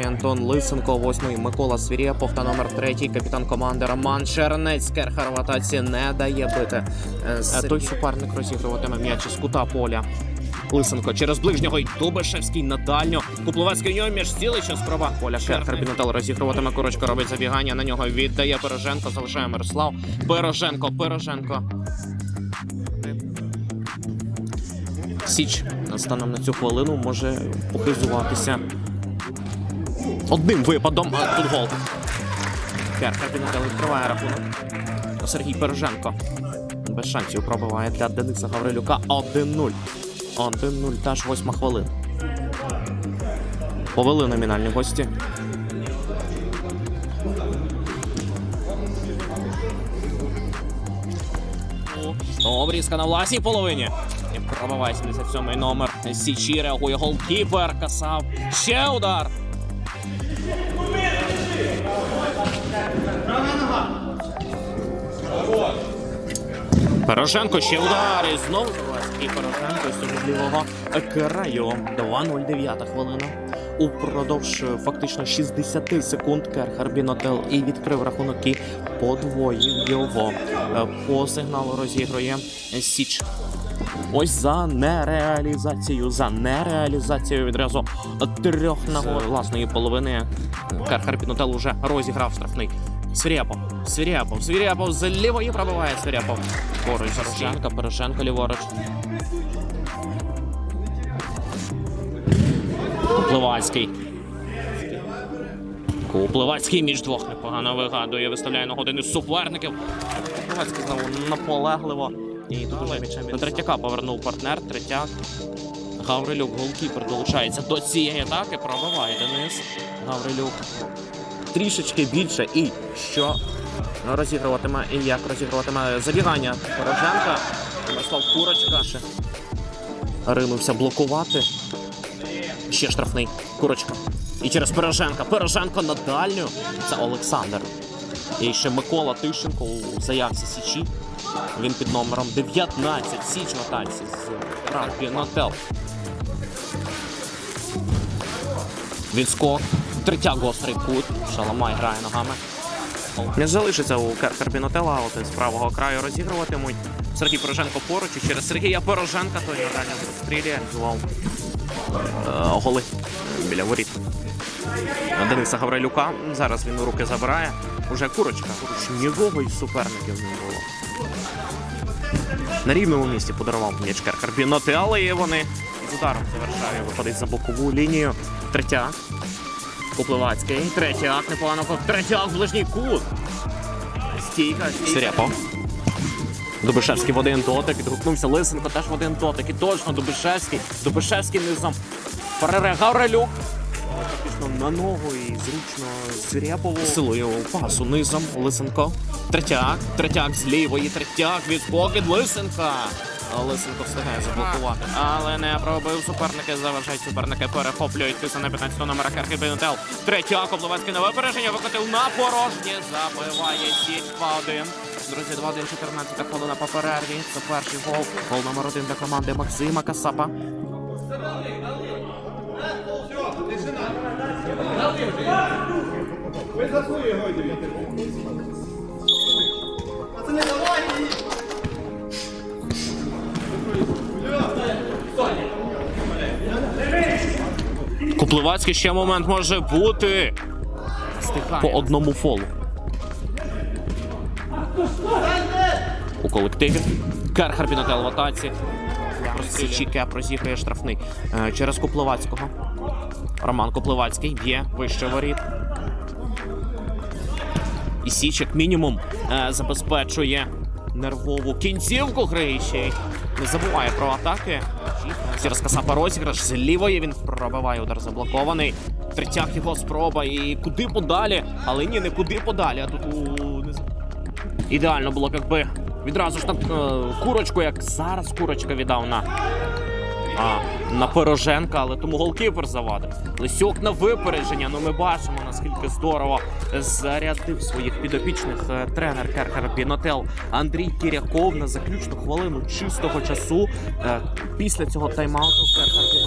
Перший Антон Лисенко, восьмий Микола Свірєпов та номер третій капітан команди Роман Чернець. Керхер в атаці не дає бити. Е, С- Той суперник розігруватиме м'яч із кута поля. Лисенко через ближнього й Дубишевський на дальню. Купловецький нього між цілий час спроба. Поля Керхер Бінател розігруватиме корочка, робить забігання. На нього віддає Пироженко, залишає Мирослав. Пироженко, Пироженко. Січ станом на цю хвилину може похизуватися одним випадом. Тут гол. Відкриває рахунок. Сергій Пироженко. Без шансів пробиває для Дениса Гаврилюка 1-0. 1-0, та ж восьма хвилина. Повели номінальні гості. Обрізка на власній половині. І пробиває 77-й номер. Січі реагує голкіпер. Касав. Ще удар. Порошенко ще удар. І знову і Порошенко з лівого краю. 2-0, 9 хвилина. Упродовж е, фактично 60 секунд Керхар Бінотел і відкрив рахунок і подвоїв його. Е, По сигналу розігрує Січ. Ось за нереалізацію, за нереалізацію відразу трьох нагод власної половини. Керхар Бінотел уже розіграв штрафний. Свиряпов, Свиряпов, Свиряпов з лівої пробиває Свиряпов. Поруч Порошенко, Порошенко ліворуч. Купливацький. Купливацький між двох непогано вигадує, виставляє на годину суперників. Купливацький знову наполегливо. І тут уже м'ячем до третяка повернув партнер. Третяк. Гаврилюк, голкіпер, долучається до цієї атаки. Пробиває Денис. Гаврилюк. Трішечки більше. І що розігруватиме, і як розігруватиме забігання Пороженка. Мирослав Курочка ще ринувся блокувати. Ще штрафний. Курочка. І через Пироженка. Пироженко на дальню. Це Олександр. І ще Микола Тищенко у заявці Січі. Він під номером 19. Січ в атаці з Рампі Нотел. Відскок. Третя гострий кут. Шаламай грає ногами. Не залишиться у Карпінотела, от з правого краю розігруватимуть. Сергій Порошенко поруч і через Сергія Порошенка той на дальньому прострілі зував е, голи біля воріт. Дениса Гаврилюка. Зараз він у руки забирає. Уже курочка. Нікого із суперників не було. На рівному місці подарував м'яч Карпіноти, але і вони з ударом завершає. Виходить за бокову лінію. Третяк. Купливацький. Третяк. Непогано. Третяк в ближній кут. Стійка. Сиряпо. Дубишевський в один дотик. Відгукнувся Лисенко теж в один дотик. І точно Дубишевський. Дубишевський низом. Перере Гаврилюк. Фактично на ногу і зручно Свиряпову. Силою пасу низом Лисенко. Третяк. Третяк з лівої. Третяк. Відскок від Лисенка. Лисенко встигає заблокувати. Але не пробив суперники. Заважають суперники. Перехоплюють тиса на 15 номера Керхи Бенетел. Третяк. Обловецький на випередження. Викотив на порожнє. Забиває січ 2-1. Друзі, 2-1, 14 хвилина по перерві. Це перший гол. Гол номер один для команди Максима Касапа. Купливацький ще момент може бути. По одному фолу. У колективі. Керхар в атаці. Січі Кеп розіграє штрафний. Е, Через Купливацького. Роман Купливацький б'є вище воріт. І Січ, як мінімум, е, забезпечує нервову кінцівку гри. Ще й не забуває про атаки. Через Касапа розіграш. З лівої він пробиває удар заблокований. Третяк його спроба і куди подалі, але ні, не куди подалі, а тут у ідеально було, якби відразу ж так е, курочку, як зараз курочка віддав на, а, на Пироженка, але тому голкіпер завадив. Лисьок на випередження. Ну ми бачимо, наскільки здорово зарядив своїх підопічних е, тренер Керкер Бінотел Андрій Кіряков на заключну хвилину чистого часу. Е, Після цього тайм-ауту Пінотел